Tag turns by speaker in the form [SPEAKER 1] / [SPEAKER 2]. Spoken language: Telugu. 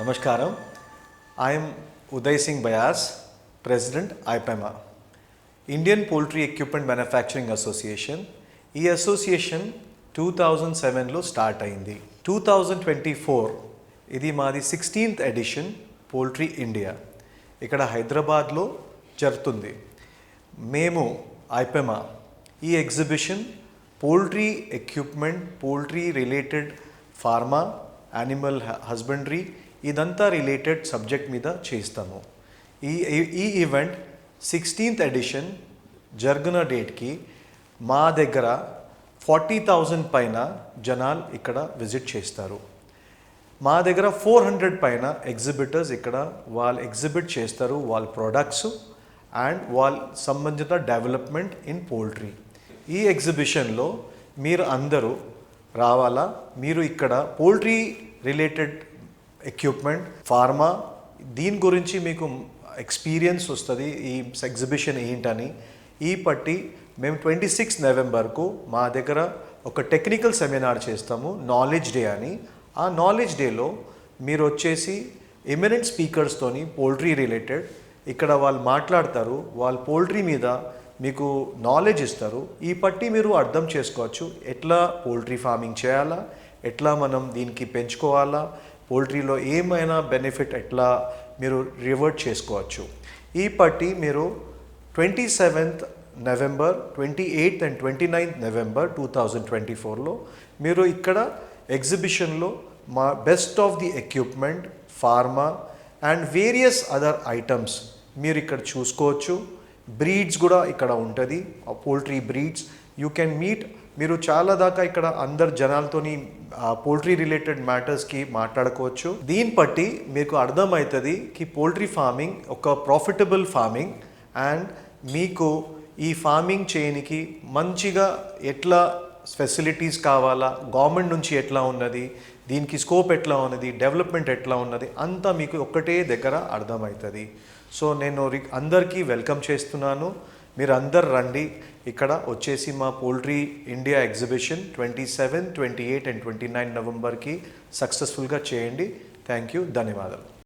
[SPEAKER 1] నమస్కారం. I'm Uday Singh Bayas president President Indian poultry equipment manufacturing association ఈ అసోసియేషన్ టూ థౌజండ్ సెవెన్లో స్టార్ట్ అయింది. టూ థౌజండ్ ట్వంటీ ఫోర్ ఇది మాది సిక్స్టీన్త్ ఎడిషన్ పోల్ట్రీ ఇండియా ఇక్కడ హైదరాబాద్లో జరుగుతుంది. మేము ఐపెమా ఈ exhibition poultry equipment poultry related pharma animal husbandry ఇదంతా రిలేటెడ్ సబ్జెక్ట్ మీద చేస్తాము. ఈ ఈ ఈవెంట్ సిక్స్టీన్త్ ఎడిషన్ జరిగిన డేట్కి మా దగ్గర ఫార్టీ థౌజండ్ పైన జనాలు ఇక్కడ విజిట్ చేస్తారు. మా దగ్గర ఫోర్ హండ్రెడ్ పైన ఎగ్జిబిటర్స్ ఇక్కడ వాళ్ళు ఎగ్జిబిట్ చేస్తారు వాళ్ళ ప్రొడక్ట్స్ అండ్ వాళ్ళ సంబంధిత డెవలప్మెంట్ ఇన్ పోల్ట్రీ. ఈ ఎగ్జిబిషన్లో మీరు అందరూ రావాలా? మీరు ఇక్కడ పోల్ట్రీ రిలేటెడ్ ఎక్విప్మెంట్ ఫార్మా దీని గురించి మీకు ఎక్స్పీరియన్స్ వస్తుంది ఈ ఎగ్జిబిషన్ ఏంటని. ఈ పట్టి మేము ట్వంటీ సిక్స్ నవంబర్కు మా దగ్గర ఒక టెక్నికల్ సెమినార్ చేస్తాము నాలెడ్జ్ డే అని. ఆ నాలెడ్జ్ డేలో మీరు వచ్చేసి ఎమినెంట్ స్పీకర్స్తోని పోల్ట్రీ రిలేటెడ్ ఇక్కడ వాళ్ళు మాట్లాడతారు వాళ్ళు పోల్ట్రీ మీద మీకు నాలెడ్జ్ ఇస్తారు. ఈ పట్టి మీరు అర్థం చేసుకోవచ్చు ఎట్లా పోల్ట్రీ ఫార్మింగ్ చేయాలా ఎట్లా మనం దీనికి పెంచుకోవాలా పోల్ట్రీలో ఏమైనా బెనిఫిట్ ఎట్లా మీరు రివర్ట్ చేసుకోవచ్చు? ఈ పట్టి మీరు twenty seventh November twenty eighth and twenty ninth November two thousand twenty ఫోర్లో మీరు ఇక్కడ ఎగ్జిబిషన్లో మా best of the equipment pharma and various other items మీరు ఇక్కడ చూసుకోవచ్చు. బ్రీడ్స్ కూడా ఇక్కడ ఉంటుంది. Poultry breeds. You can meet మీరు చాలా దాకా ఇక్కడ అందరు జనాలతోని పోల్ట్రీ రిలేటెడ్ మ్యాటర్స్కి మాట్లాడుకోవచ్చు. దీన్ని బట్టి మీకు అర్థమవుతుంది కి పోల్ట్రీ ఫార్మింగ్ ఒక ప్రాఫిటబుల్ ఫార్మింగ్ అండ్ మీకు ఈ ఫార్మింగ్ చేయనికి మంచిగా ఎట్లా ఫెసిలిటీస్ కావాలా గవర్నమెంట్ నుంచి ఎట్లా ఉన్నది దీనికి స్కోప్ ఎట్లా ఉన్నది డెవలప్మెంట్ ఎట్లా ఉన్నది అంతా మీకు ఒక్కటే దగ్గర అర్థమవుతుంది సో నేను అందరికీ వెల్కమ్ చేస్తున్నాను. మీరు అందరు రండి. ఇక్కడ వచ్చేసి మా poultry India exhibition twenty seven twenty eight and twenty nine నవంబర్కి సక్సెస్ఫుల్గా చేయండి. థ్యాంక్ యూ ధన్యవాదాలు.